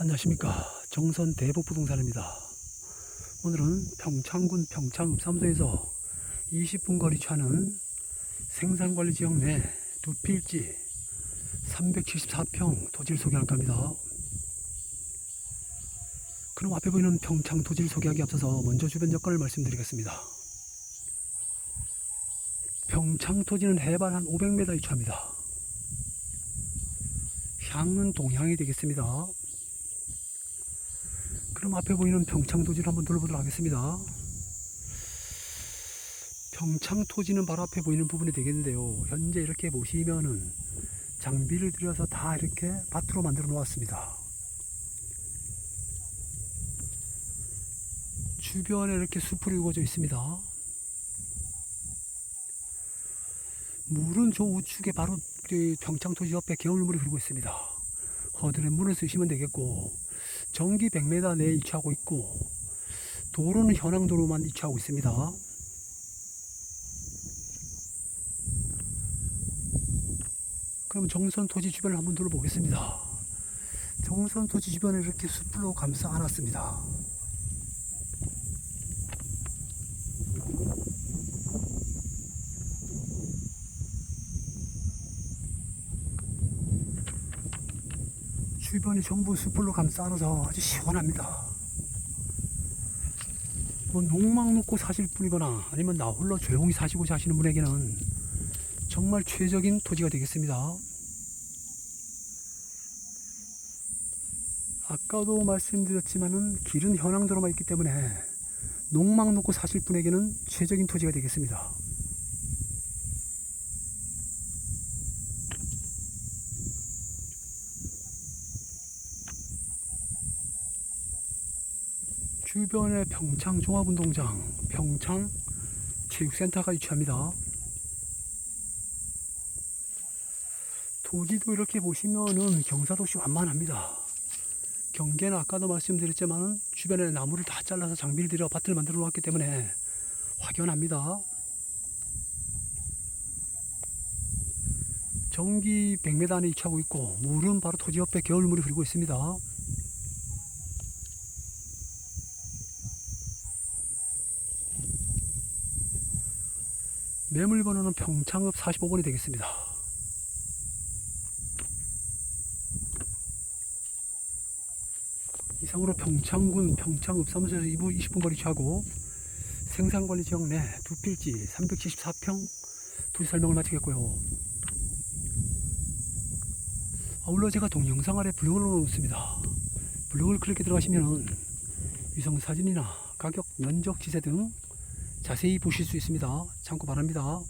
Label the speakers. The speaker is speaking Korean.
Speaker 1: 안녕하십니까. 정선 대북부동산입니다. 오늘은 평창군 평창읍삼소에서 20분 거리 차는 생산관리지역 내 두 필지 374평 토지를 소개할까 합니다. 그럼 앞에 보이는 평창 토지를 소개하기 앞서서 먼저 주변 여건을 말씀드리겠습니다. 평창 토지는 해발 한 500m 위치합니다. 향은 동향이 되겠습니다 그럼 앞에 보이는 평창 토지를 한번 둘러보도록 하겠습니다. 평창 토지는 바로 앞에 보이는 부분이 되겠는데요. 현재 이렇게 보시면은 장비를 들여서 다 이렇게 밭으로 만들어 놓았습니다. 주변에 이렇게 숲을 이루어져 있습니다. 물은 저 우측에 바로 그 평창 토지 옆에 겨울물이 흐르고 있습니다. 허들에 물을 쓰시면 되겠고 전기 100m 내에 위치하고 있고 도로는 현황도로만 위치하고 있습니다. 그럼 정선 토지 주변을 한번 둘러보겠습니다. 정선 토지 주변을 이렇게 숲으로 감싸 안았습니다. 주변이 전부 숲으로 감싸 안아서 아주 시원합니다. 뭐 농막 놓고 사실 뿐이거나 아니면 나 홀로 조용히 사시고자 하시는 분에게는 정말 최적인 토지가 되겠습니다. 아까도 말씀드렸지만은 길은 현황도로만 있기 때문에 농막 놓고 사실 분에게는 최적인 토지가 되겠습니다. 주변에 평창 종합운동장, 평창 체육센터가 위치합니다. 토지도 이렇게 보시면은 경사도시 완만합니다. 경계는 아까도 말씀드렸지만 주변에 나무를 다 잘라서 장비를 들여 밭을 만들어 놓았기 때문에 확연합니다. 전기 100m 안에 위치하고 있고 물은 바로 토지 옆에 겨울물이 흐르고 있습니다. 매물 번호는 평창읍 45번이 되겠습니다. 이상으로 평창군 평창읍 사무소에서 2부 20분 거리 차고 생산관리 지역 내 두 필지 374평 토지 설명을 마치겠고요. 아울러 제가 동영상 아래 블로그를 놓습니다. 블로그를 클릭해 들어가시면 위성 사진이나 가격, 면적, 지세 등 자세히 보실 수 있습니다. 참고 바랍니다.